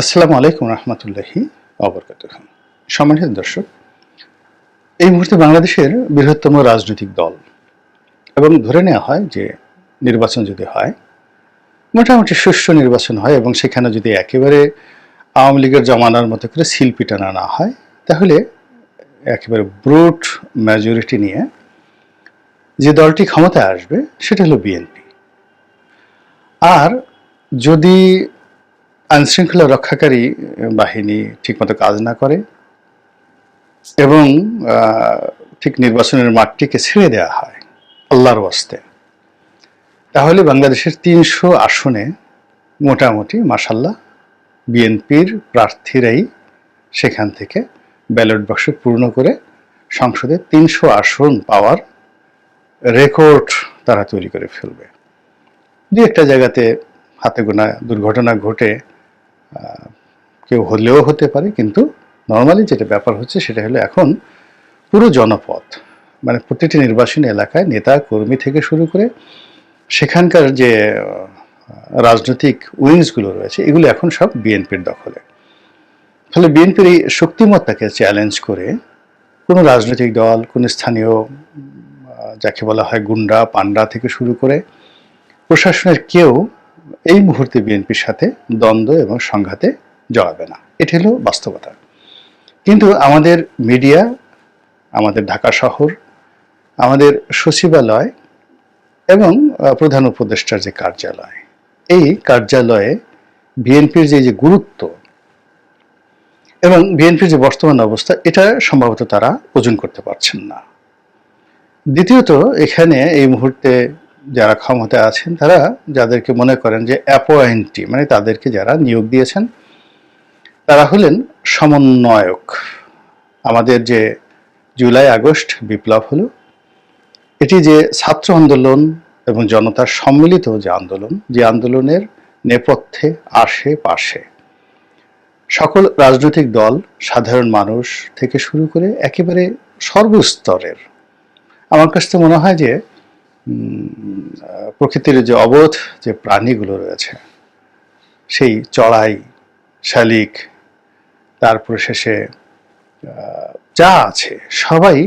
আসসালামু আলাইকুম রহমতুল্লাহি অবরকাত সম্মানিত দর্শক, এই মুহূর্তে বাংলাদেশের বৃহত্তম রাজনৈতিক দল এবং ধরে নেওয়া হয় যে নির্বাচন যদি হয়, মোটামুটি সুষ্ঠু নির্বাচন হয় এবং সেখানে যদি একেবারে আওয়ামী লীগের জমানার মতো করে সিল পিটানো না হয়, তাহলে একেবারে ব্রুট মেজরিটি নিয়ে যে দলটি ক্ষমতায় আসবে সেটা হলো বিএনপি। আর যদি আইনশৃঙ্খলা রক্ষাকারী বাহিনী ঠিকমতো কাজ না করে এবং ঠিক নির্বাচনের মাঠটিকে ছেড়ে দেওয়া হয় আল্লাহর ওয়াস্তে। তাহলে বাংলাদেশের তিনশো আসনে মোটামুটি মাসাল্লাহ বিএনপির প্রার্থীরাই সেখান থেকে ব্যালট বাক্স পূর্ণ করে সংসদে তিনশো আসন পাওয়ার রেকর্ড তারা তৈরি করে ফেলবে। দু একটা জায়গাতে হাতে গোনা দুর্ঘটনা ঘটে কেউ হলেও হতে পারে, কিন্তু নর্মালি যেটা ব্যাপার হচ্ছে সেটা হলো এখন পুরো জনপথ মানে প্রতিটি নির্বাচনী এলাকায় নেতা কর্মী থেকে শুরু করে সেখানকার যে রাজনৈতিক উইংসগুলো রয়েছে, এগুলো এখন সব বিএনপির দখলে। ফলে বিএনপির এই শক্তিমত্তাকে চ্যালেঞ্জ করে কোনো রাজনৈতিক দল, কোনো স্থানীয় যাকে বলা হয় গুন্ডা, পান্ডা থেকে শুরু করে প্রশাসনের কেউ এই মুহূর্তে বিএনপির সাথে দ্বন্দ্ব এবং সংঘাতে জড়াবে না। এটি হলো বাস্তবতা। কিন্তু আমাদের মিডিয়া, আমাদের ঢাকা শহর, আমাদের সচিবালয় এবং প্রধান উপদেষ্টার যে কার্যালয়, এই কার্যালয়ে বিএনপির যে যে গুরুত্ব এবং বিএনপির যে বর্তমান অবস্থা, এটা সম্ভবত তারা ওজন করতে পারছেন না। দ্বিতীয়ত, এখানে এই মুহূর্তে যারা ক্ষমতায় আছেন, তারা যাদেরকে মনে করেন যে অ্যাপয়েন্টি মানে তাদেরকে যারা নিয়োগ দিয়েছেন, তারা হলেন সমন্বয়ক। আমাদের যে জুলাই, আগস্ট বিপ্লব হলো, এটি যে ছাত্র আন্দোলন এবং জনতার সম্মিলিত যে আন্দোলন, যে আন্দোলনের নেপথ্যে আশেপাশে সকল রাজনৈতিক দল, সাধারণ মানুষ থেকে শুরু করে একেবারে সর্বস্তরের। আমার কাছে মনে হয় যে প্রকৃতির যে অবোধ যে প্রাণীগুলো রয়েছে, সেই চড়াই, শালিক, তারপরে শেষে যা আছে সবাই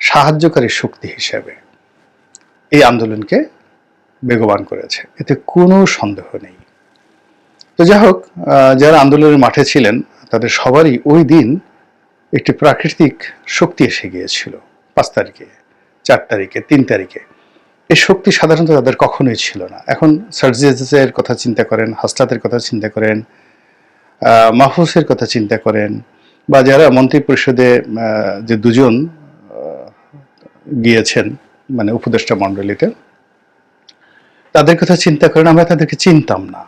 সাহায্যকারী শক্তি হিসেবে এই আন্দোলনকে বেগবান করেছে। এতে কোনো সন্দেহ নেই। তো যাই হোক যারা আন্দোলনের মাঠে ছিলেন, তাদের সবারই ওই দিন একটি প্রাকৃতিক শক্তি এসে গিয়েছিল। পাঁচ তারিখে, চার তারিখে, তিন তারিখে। এই শক্তি সাধারণত তাদের কখনোই ছিল না। এখন সার্জিসের কথা চিন্তা করেন, হাসনাতের কথা চিন্তা করেন মাহফুজের কথা চিন্তা করেন, বা যারা মন্ত্রী পরিষদে যে দুজন গিয়েছেন মানে উপদেষ্টা মণ্ডলীতে, তাদের কথা চিন্তা করেন, আমরা তাদেরকে চিনতাম না।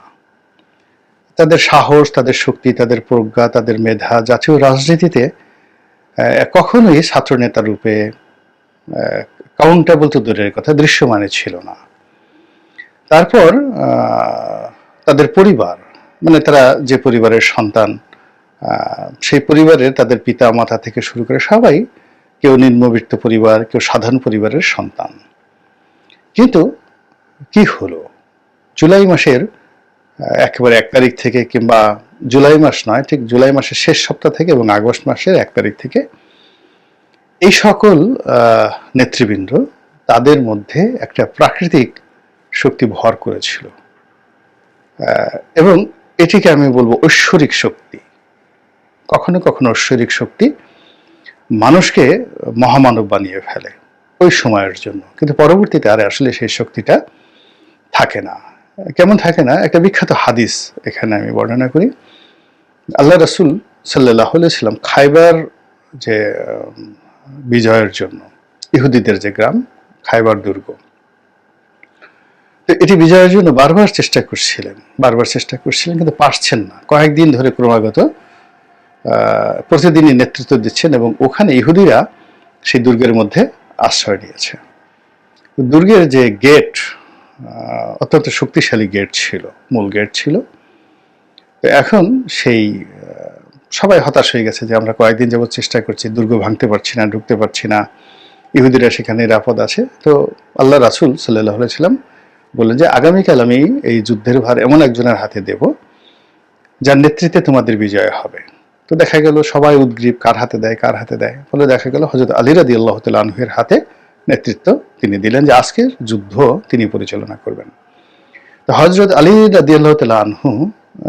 তাদের সাহস, তাদের শক্তি, তাদের প্রজ্ঞা, তাদের মেধা, জাতীয় রাজনীতিতে কখনোই ছাত্র নেতা রূপে কাউন্টেবল তো দূরের কথা, দৃশ্যমানে ছিল না। তারপর তাদের পরিবার মানে তারা যে পরিবারের সন্তান সেই পরিবারের তাদের পিতা মাতা থেকে শুরু করে সবাই কেউ নিম্নবিত্ত পরিবার, কেউ সাধারণ পরিবারের সন্তান। কিন্তু কি হলো? জুলাই মাসের একেবারে এক তারিখ থেকে কিংবা জুলাই মাস নয়, ঠিক জুলাই মাসের শেষ সপ্তাহ থেকে এবং আগস্ট মাসের এক তারিখ থেকে এই সকল নেতৃবৃন্দ তাদের মধ্যে একটা প্রাকৃতিক শক্তি ভর করেছিল। এবং এটিকে আমি বলব ঐশ্বরিক শক্তি। কখনো কখনো ঐশ্বরিক শক্তি মানুষকে মহামানব বানিয়ে ফেলে ওই সময়ের জন্য। কিন্তু পরবর্তীতে আর আসলে সেই শক্তিটা থাকে না। কেমন থাকে না? একটা বিখ্যাত হাদিস এখানে আমি বর্ণনা করি। আল্লাহ রসুল সাল্লাহ সাল্লাম খাইবার যে বিজয়ের জন্য। ইহুদিদের যে গ্রাম, খাইবার দুর্গ। তো এটি বিজয়ের জন্য বারবার চেষ্টা করছিলেন, বারবার চেষ্টা করছিলেন, কিন্তু পারছেন না। কয়েকদিন ধরে ক্রমাগত প্রতিদিনই নেতৃত্ব দিচ্ছেন এবং ওখানে ইহুদিরা সেই দুর্গের মধ্যে আশ্রয় নিয়েছে। দুর্গের যে গেট অত্যন্ত শক্তিশালী গেট ছিল, মূল গেট ছিল। এখন সেই সবাই হতাশ হয়ে গেছে যে আমরা কয়েকদিন যাবত চেষ্টা করছি, দুর্গ ভাঙতে পারছি না, ঢুকতে পারছি না। ইহুদিরা সেখানে নিরাপদ আছে। তো আল্লাহ রাসুল সাল্লাহ সাল্লাম বললেন যে, আগামীকাল আমি এই যুদ্ধের ভার এমন একজনের হাতে দেব, যার নেতৃত্বে তোমাদের বিজয় হবে। তো দেখা গেল সবাই উদ্গ্রীব, কার হাতে দেয়, কার হাতে দেয়। ফলে দেখা গেল হজরত আলী রাদি আল্লাহ আনহুয়ের হাতে নেতৃত্ব তিনি দিলেন যে, আজকের যুদ্ধ তিনি পরিচালনা করবেন। তো হজরত আলী রাদি আল্লাহ আনহু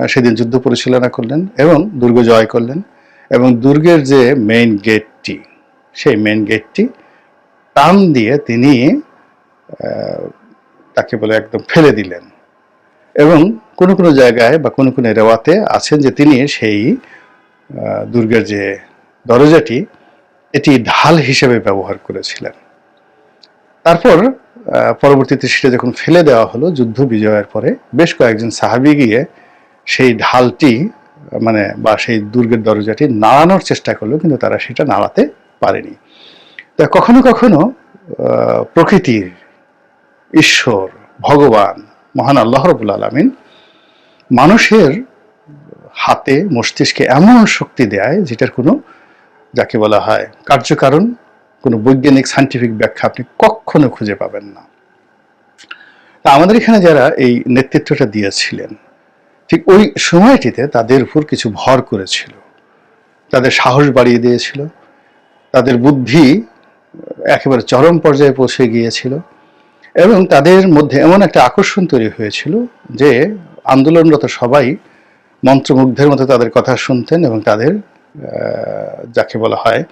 সেদিন যুদ্ধ পরিচালনা করলেন এবং দুর্গ জয় করলেন এবং দুর্গের যে মেইন গেটটি সেই মেইন গেটটি টান দিয়ে তিনি তাকে বলে একদম ফেলে দিলেন। এবং কোনো কোনো জায়গায় বা কোনো কোনো রেওয়াতে আছেন যে তিনি সেই দুর্গের যে দরজাটি, এটি ঢাল হিসেবে ব্যবহার করেছিলেন। তারপর পরবর্তীতে সেটা যখন ফেলে দেওয়া হলো যুদ্ধ বিজয়ের পরে, বেশ কয়েকজন সাহাবি গিয়ে সেই ঢালটি মানে বা সেই দুর্গের দরজাটি নাড়ানোর চেষ্টা করল কিন্তু তারা সেটা নাড়াতে পারেনি। তা কখনো কখনো প্রকৃতির ঈশ্বর, ভগবান, মহান আল্লাহ রবুল আলমিন মানুষের হাতে মস্তিষ্কে এমন শক্তি দেয় যেটার কোনো, যাকে বলা হয় কার্যকারণ, কোনো বৈজ্ঞানিক সায়েন্টিফিক ব্যাখ্যা আপনি কখনো খুঁজে পাবেন না। আমাদের এখানে যারা এই নেতৃত্বটা দিয়েছিলেন ঠিক ওই সময়টিতে তাদের উপর কিছু ভর করেছিল। তাদের সাহস বাড়িয়ে দিয়েছিল। তাদের বুদ্ধি একেবারে চরম পর্যায়ে পৌঁছে গিয়েছিল এবং তাদের মধ্যে এমন একটা আকর্ষণ তৈরি হয়েছিল যে আন্দোলনরত সবাই মন্ত্রমুগ্ধের মতো তাদের কথা শুনতেন এবং তাদের যাকে বলা হয়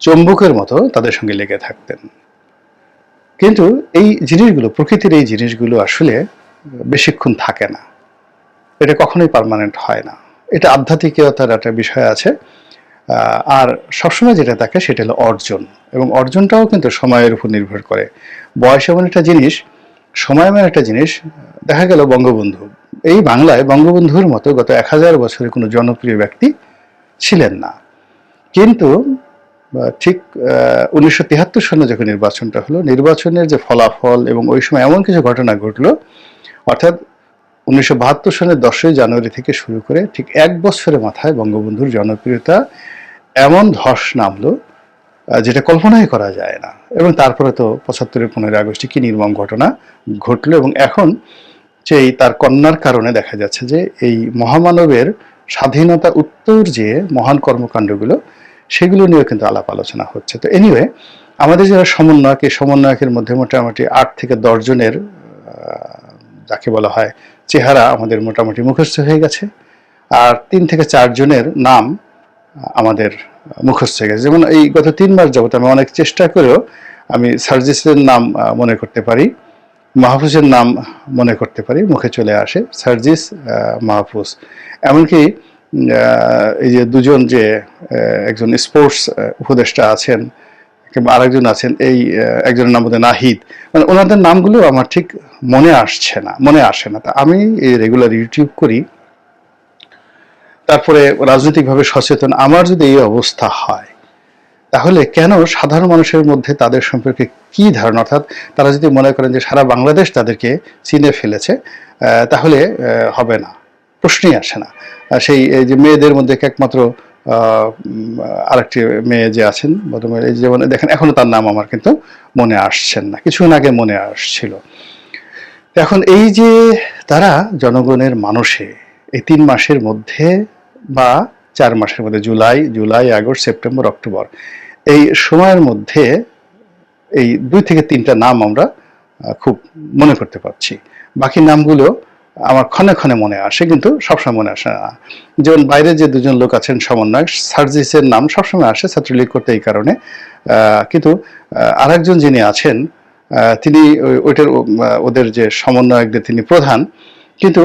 চম্বুকের মতো তাদের সঙ্গে লেগে থাকতেন। কিন্তু এই জিনিসগুলো, প্রকৃতির এই জিনিসগুলো আসলে বেশিক্ষণ থাকে না। এটা কখনোই পার্মানেন্ট হয় না। এটা আধ্যাত্মিকতার একটা বিষয় আছে। আর সবসময় যেটা থাকে সেটা হলো অর্জন। এবং অর্জনটাও কিন্তু সময়ের উপর নির্ভর করে। বয়স এমন একটা জিনিস, সময় এমন একটা জিনিস, দেখা গেল বঙ্গবন্ধু। এই বাংলায় বঙ্গবন্ধুর মতো গত এক হাজার বছরে কোনো জনপ্রিয় ব্যক্তি ছিলেন না। কিন্তু ঠিক উনিশশো তিয়াত্তর সালে যখন নির্বাচনটা হলো, নির্বাচনের যে ফলাফল এবং ওই সময় এমন কিছু ঘটনা ঘটলো অর্থাৎ উনিশশো বাহাত্তর সালের দশই জানুয়ারি থেকে শুরু করে ঠিক এক বছরের মাথায় বঙ্গবন্ধুর জনপ্রিয়তা এমন ধস নামলো যেটা কল্পনাই করা যায় না। এবং তারপরে তো পঁচাত্তরের পনেরোই আগস্টে কি নির্মম ঘটনা ঘটলো এবং এখন সেই তার কন্যার কারণে দেখা যাচ্ছে যে এই মহামানবের স্বাধীনতা উত্তর যে মহান কর্মকাণ্ডগুলো সেগুলো নিয়েও কিন্তু আলাপ আলোচনা হচ্ছে। তো এনিওয়ে আমাদের যারা সমন্বয়ক এই সমন্বয়কের মধ্যে মোটামুটি আট থেকে দশ জনের আহ, যাকে বলা হয় চেহারা আমাদের মোটামুটি মুখস্থ হয়ে গেছে। আর তিন থেকে চারজনের নাম আমাদের মুখস্থ হয়ে গেছে। যেমন এই গত তিন মাস যাবত আমি অনেক চেষ্টা করেও আমি সার্জিসের নাম মনে করতে পারি, মাহফুজের নাম মনে করতে পারি, মুখে চলে আসে সার্জিস মাহফুজ। এমনকি এই যে দুজন যে একজন স্পোর্টস উপদেষ্টা আছেন কিংবা আরেকজন আছেন, এই একজনের নাম বোধহয় নাহিদ। মানে ওনাদের নামগুলো আমার ঠিক মনে আসছে না, মনে আসে না। তা আমি এই রেগুলার ইউটিউব করি। তারপরে রাজনৈতিকভাবে সচেতন। আমার যদি এই অবস্থা হয়, তাহলে কেন সাধারণ মানুষের মধ্যে তাদের সম্পর্কে কি ধারণা? অর্থাৎ তারা যদি মনে করেন যে সারা বাংলাদেশ তাদেরকে চিনে ফেলেছে তাহলে হবে না। প্রশ্নই আসে না। সেই যে মেয়েদের মধ্যে একমাত্র আরেকটি মেয়ে যে আছেন ভদ্রমহিলা, এই যেমন দেখেন এখনও তার নাম আমার কিন্তু মনে আসছেন না কিছুক্ষণ আগে মনে আসছিল। এখন এই যে তারা জনগণের মানুষে এই তিন মাসের মধ্যে বা চার মাসের মধ্যে July July August September October এই সময়ের মধ্যে এই দুই থেকে তিনটা নাম আমরা খুব মনে করতে পারছি। বাকি নামগুলো আমার ক্ষণে ক্ষণে মনে আসে, কিন্তু সবসময় মনে আসে না। যেমন বাইরে যে দুজন লোক আছেন সমন্বয় সার্জিসের নাম সবসময় আসে ছাত্রলীগ করতে এই কারণে। কিন্তু আরেকজন যিনি আছেন তিনি ওইটার ওদের যে সমন্বয়কদের তিনি প্রধান, কিন্তু